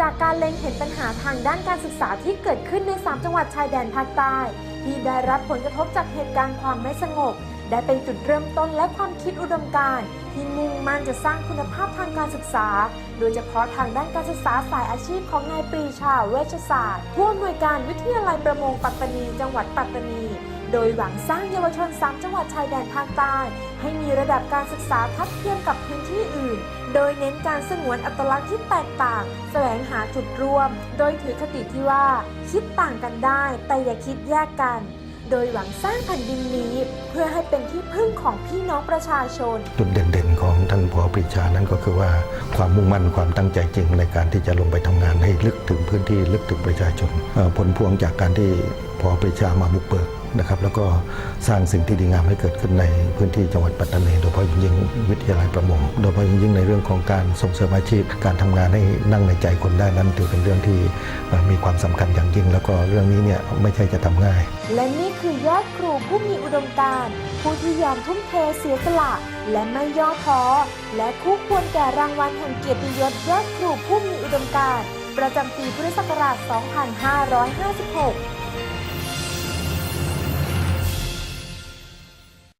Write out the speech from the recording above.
จากการเล็งเห็นปัญหาทางด้านการศึกษาที่เกิดขึ้นใน 3 จังหวัดชายแดนภาคใต้ ที่ได้รับผลกระทบจากเหตุการณ์ความไม่สงบ ได้เป็นจุดเริ่มต้นและความคิดอุดมการณ์ที่มุ่งมั่นจะสร้างคุณภาพทางการศึกษา โดยเฉพาะทางด้านการศึกษาสายอาชีพของนายปรีชาเวชศาสตร์ผู้อำนวยการวิทยาลัยประมงปัตตานี จังหวัดปัตตานี โดยหวังสร้างเยาวชน 3 จังหวัดชายแดนภาคใต้ ให้มีระดับการศึกษาทัดเทียมกับพื้นที่อื่น โดยเน้นการสงวนอัตลักษณ์ที่แตกต่าง แสวงหาจุดร่วม โดยถือคติที่ว่า คิดต่างกันได้ แต่อย่าคิดแยกกัน โดยหวังสร้างแผ่นดินนี้ เพื่อให้เป็นที่พึ่งของพี่น้องประชาชน จุดเด่นๆของท่านผอปรีชานั้นก็คือว่าความมุ่งมั่นความตั้งใจจริงในการที่จะลงไปทำงานให้ลึกถึงพื้นที่ลึกถึงประชาชนผลพวงจากการที่ผอปรีชามาบุกเบิก นะครับแล้วก็สร้างสิ่งที่ดีงามให้เกิดขึ้นในพื้นที่จังหวัดปัตตานีโดยเฉพาะอย่างยิ่งวิทยาลัยประมงโดยเฉพาะอย่างยิ่งในเรื่องของการส่งเสริมอาชีพ การทำงานให้นั่งในใจคนได้นั้นถือเป็นเรื่องที่มีความสำคัญอย่างยิ่ง แล้วก็เรื่องนี้เนี่ยไม่ใช่จะทำง่าย และนี่คือยอดครูผู้มีอุดมการณ์ผู้ที่ยอมทุ่มเทเสียสละ และไม่ย่อท้อและคู่ควรแก่รางวัลแห่งเกียรติยศยอดครูผู้มีอุดมการณ์ประจำปีพุทธศักราช 2556